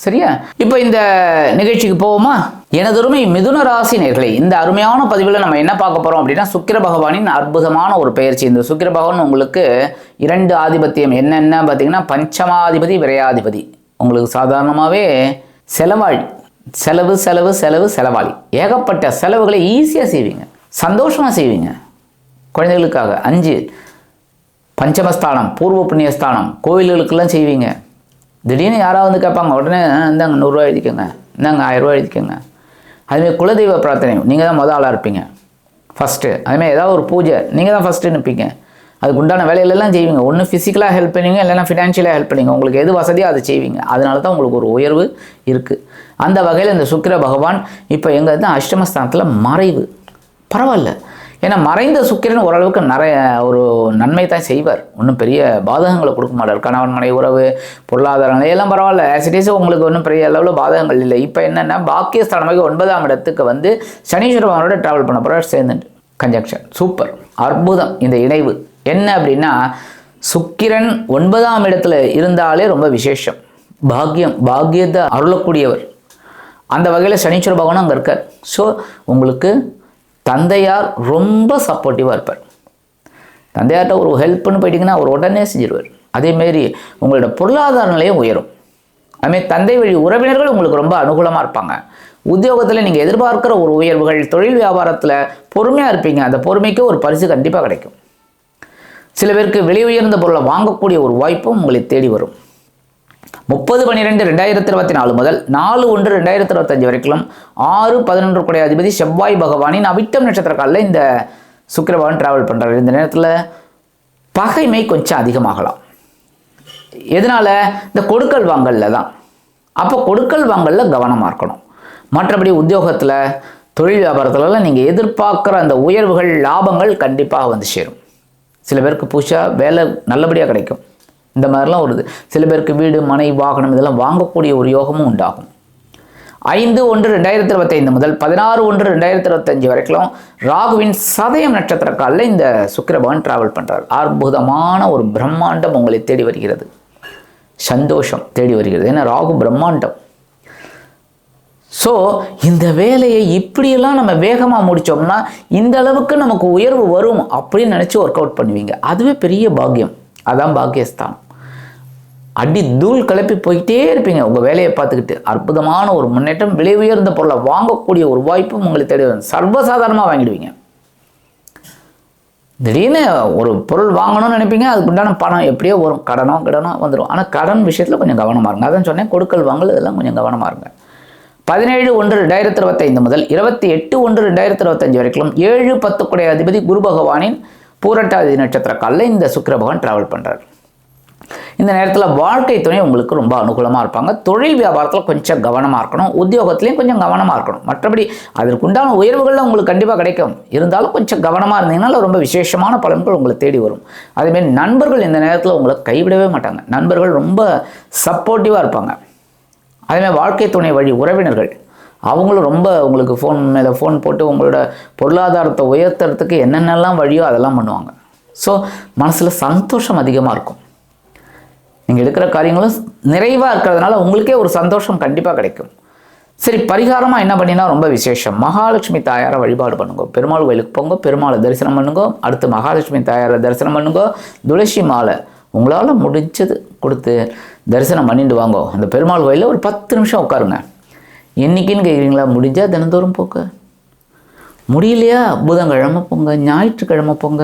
சரியா? இப்போ இந்த நிகழ்ச்சிக்கு போவோமா? எனதொருமை மிதுன ராசி நேர்களை இந்த அருமையான பதிவில் நம்ம என்ன பார்க்க போகிறோம் அப்படின்னா சுக்கிர பகவானின் அற்புதமான ஒரு பெயர்ச்சி இந்த சுக்கிர பகவான் உங்களுக்கு இரண்டு ஆதிபத்தியம் என்னென்ன? பார்த்தீங்கன்னா பஞ்சமாதிபதி விரையாதிபதி. உங்களுக்கு சாதாரணமாகவே செலவாளி செலவு செலவு செலவு செலவாளி ஏகப்பட்ட செலவுகளை ஈஸியாக செய்வீங்க. சந்தோஷமாக செய்வீங்க. குழந்தைகளுக்காக. அஞ்சு பஞ்சமஸ்தானம் பூர்வ புண்ணியஸ்தானம் கோவில்களுக்கெல்லாம் செய்வீங்க. திடீர்னு யாராவது வந்து கேட்பாங்க உடனே இந்தாங்க நூறுரூவா எழுதிக்கோங்க. இந்தாங்க ஆயிரரூவா எழுதிக்கோங்க. அதுமாரி குலதெய்வ பிரார்த்தனை நீங்கள் தான் மொதல் ஆளாக இருப்பீங்க. ஃபஸ்ட்டு அதுமாதிரி ஏதாவது ஒரு பூஜை நீங்கள் தான் ஃபஸ்ட்டு நிற்பீங்க அதுக்கு உண்டான வேலையிலெல்லாம் செய்வீங்க. ஒன்று ஃபிசிக்கலாக ஹெல்ப் பண்ணுவீங்க இல்லைன்னா ஃபினான்ஷியலாக ஹெல்ப் பண்ணுவீங்க. உங்களுக்கு எது வசதியோ அதை செய்வீங்க. அதனால தான் உங்களுக்கு ஒரு உயர்வு இருக்குது அந்த வகையில் இந்த சுக்கிர பகவான் இப்போ எங்கே தான் அஷ்டமஸ்தானத்தில் மறைவு. பரவாயில்ல. ஏன்னா மறைந்த சுக்கிரன் ஓரளவுக்கு நிறைய ஒரு நன்மை தான் செய்வார். ஒன்றும் பெரிய பாதகங்களை கொடுக்க மாட்டார். கணவன் மனை உறவு பொருளாதாரம் எல்லாம் பரவாயில்ல. ஆசிடிஸ் உங்களுக்கு ஒன்றும் பெரிய அளவில் பாதகங்கள் இல்லை. இப்போ என்னென்னா பாக்கியஸ்தானமாக ஒன்பதாம் இடத்துக்கு வந்து சனீஸ்வர பகவானோட ட்ராவல் பண்ண போகிறார் சேர்ந்துட்டு கன்ஜங்ஷன் சூப்பர் அற்புதம். இந்த இணைவு. என்ன அப்படின்னா சுக்கிரன் ஒன்பதாம் இடத்துல இருந்தாலே ரொம்ப விசேஷம். பாக்கியம். பாக்கியத்தை அருளக்கூடியவர். அந்த வகையில் சனீஸ்வர பகவானும் அங்கே இருக்கார். ஸோ உங்களுக்கு தந்தையார் ரொம்ப சப்போர்ட்டிவாக இருப்பார். தந்தையார்கிட்ட ஒரு ஹெல்ப்னு போயிட்டீங்கன்னா அவர் உடனே செஞ்சிருவார். அதேமாரி உங்களோட பொருளாதார நிலையம் உயரும். அதுமாரி தந்தை வழி உறவினர்கள் உங்களுக்கு ரொம்ப அனுகூலமாக இருப்பாங்க. உத்தியோகத்தில் நீங்கள் எதிர்பார்க்குற ஒரு உயர்வுகள் தொழில் வியாபாரத்தில் பொறுமையாக இருப்பீங்க. அந்த பொறுமைக்கு ஒரு பரிசு கண்டிப்பாக கிடைக்கும். சில பேருக்கு விலை உயர்ந்த பொருளை வாங்கக்கூடிய ஒரு வாய்ப்பும் உங்களை தேடி வரும். முப்பது பன்னிரெண்டு ரெண்டாயிரத்தி இருபத்தி நாலு முதல் நாலு ஒன்று ரெண்டாயிரத்தி இருபத்தஞ்சு வரைக்கும் ஆறு பதினொன்று குடைய அதிபதி செவ்வாய் பகவானின் அவிட்டம் நட்சத்திர காலில் இந்த சுக்கிர பகவான் டிராவல் பண்ணுறாரு இந்த நேரத்தில் பகைமை கொஞ்சம் அதிகமாகலாம். எதனால்? இந்த கொடுக்கல் வாங்கல்ல தான். அப்போ கொடுக்கல் வாங்கல்ல கவனமாக இருக்கணும். மற்றபடி உத்தியோகத்தில் தொழில் வியாபாரத்துலலாம் நீங்கள் எதிர்பார்க்குற அந்த உயர்வுகள் லாபங்கள் கண்டிப்பாக வந்து சேரும். சில பேருக்கு புதுசாக வேலை நல்லபடியாக கிடைக்கும். இந்த மாதிரிலாம் வருது. சில பேருக்கு வீடு மனை வாகனம் இதெல்லாம் வாங்கக்கூடிய ஒரு யோகமும் உண்டாகும். ஐந்து ஒன்று ரெண்டாயிரத்தி இருபத்தைந்து முதல் பதினாறு ஒன்று ரெண்டாயிரத்தி இருபத்தஞ்சு வரைக்கும் ராகுவின் சதயம் நட்சத்திர காலில் இந்த சுக்கிர பகவான் டிராவல் பண்ணுறார் அற்புதமான ஒரு பிரம்மாண்டம் உங்களை தேடி வருகிறது. சந்தோஷம் தேடி வருகிறது. ஏன்னா ராகு பிரம்மாண்டம். ஸோ இந்த வேலையை இப்படியெல்லாம் நம்ம வேகமாக முடித்தோம்னா இந்த அளவுக்கு நமக்கு உயர்வு வரும் அப்படின்னு நினச்சி ஒர்க் அவுட் பண்ணுவீங்க. அதுவே பெரிய பாக்கியம். அதான் பாக்கியஸ்தான் அடி தூள் கிளப்பி போய்கிட்டே இருப்பீங்க. உங்கள் வேலையை பார்த்துக்கிட்டு அற்புதமான ஒரு முன்னேற்றம் விலை உயர்ந்த பொருளை வாங்கக்கூடிய ஒரு வாய்ப்பும் உங்களை தேடி வரும். சர்வசாதாரணமாக வாங்கிடுவீங்க. திடீர்னு ஒரு பொருள் வாங்கணும்னு நினைப்பீங்க. அதுக்கு உண்டான பணம் எப்படியோ வரும். கடனோ கடனோ வந்துடும் ஆனால் கடன் விஷயத்தில் கொஞ்சம் கவனமாக இருங்க. அதான் சொன்னேன் கொடுக்கல் வாங்கல் இதெல்லாம் கொஞ்சம் கவனமாக இருங்க. பதினேழு ஒன்று ரெண்டாயிரத்தி இருபத்தைந்து முதல் இருபத்தி எட்டு ஒன்று ரெண்டாயிரத்தி இருபத்தஞ்சு வரைக்கும் ஏழு பத்துக்குடைய அதிபதி குரு பகவானின் பூரட்டாதி நட்சத்திர காலில் இந்த சுக்கர பகவான் டிராவல் பண்ணுறார் இந்த நேரத்தில் வாழ்க்கை துணை உங்களுக்கு ரொம்ப அனுகூலமாக இருப்பாங்க. தொழில் வியாபாரத்தில் கொஞ்சம் கவனமாக இருக்கணும். உத்தியோகத்துலேயும் கொஞ்சம் கவனமாக இருக்கணும். மற்றபடி அதற்குண்டான உயர்வுகள்லாம் உங்களுக்கு கண்டிப்பாக கிடைக்கும். இருந்தாலும் கொஞ்சம் கவனமாக இருந்தீங்கன்னா ரொம்ப விசேஷமான பலன்கள் உங்களை தேடி வரும். அதேமாரி நண்பர்கள் இந்த நேரத்தில் உங்களை கைவிடவே மாட்டாங்க. நண்பர்கள் ரொம்ப சப்போர்ட்டிவாக இருப்பாங்க. அதேமாதிரி வாழ்க்கை துணை வழி உறவினர்கள் அவங்களும் ரொம்ப உங்களுக்கு ஃபோன் மேலே ஃபோன் போட்டு உங்களோட பொருளாதாரத்தை உயர்த்துறதுக்கு என்னென்னலாம் வழியோ அதெல்லாம் பண்ணுவாங்க. ஸோ மனசில் சந்தோஷம் அதிகமாக இருக்கும். நீங்கள் எடுக்கிற காரியங்களும் நிறைவாக இருக்கிறதுனால உங்களுக்கே ஒரு சந்தோஷம் கண்டிப்பாக கிடைக்கும். சரி பரிகாரமாக என்ன பண்ணினா ரொம்ப விசேஷம். மகாலட்சுமி தாயாரை வழிபாடு பண்ணுங்க. பெருமாள் கோயிலுக்கு போங்க. பெருமாளை தரிசனம் பண்ணுங்க. அடுத்து மகாலட்சுமி தாயாரை தரிசனம் பண்ணுங்க. துளசி மாலை உங்களால் முடிஞ்சது கொடுத்து தரிசனம் பண்ணிட்டு வாங்க. அந்த பெருமாள் கோயிலில் ஒரு பத்து நிமிஷம் உட்காருங்க. என்னைக்குன்னு கேட்குறீங்களா முடிஞ்சால் தினந்தோறும் போங்க. முடியலையா? புதன்கிழமை போங்க. ஞாயிற்றுக்கிழமை போங்க.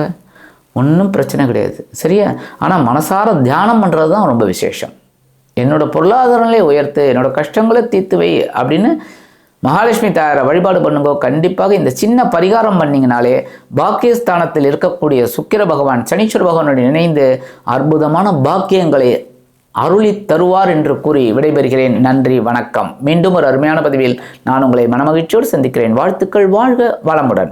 ஒன்றும் பிரச்சனை கிடையாது. சரியா? ஆனால் மனசார தியானம் பண்ணுறது தான் ரொம்ப விசேஷம். என்னோட பொருளாதாரங்களே உயர்த்து என்னோடய கஷ்டங்களை தீர்த்து வை அப்படின்னு மகாலட்சுமி தாயாரை வழிபாடு பண்ணுங்க. கண்டிப்பாக இந்த சின்ன பரிகாரம் பண்ணிங்கனாலே பாக்கியஸ்தானத்தில் இருக்கக்கூடிய சுக்கிர பகவான் சனீஸ்வர பகவானுடன் இணைந்து அற்புதமான பாக்கியங்களை அருளி தருவார் என்று கூறி விடைபெறுகிறேன். நன்றி வணக்கம். மீண்டும் ஒரு அருமையான பதிவில் நான் உங்களை மனமகிழ்ச்சியோடு சந்திக்கிறேன். வாழ்த்துக்கள் வாழ்க வளமுடன்.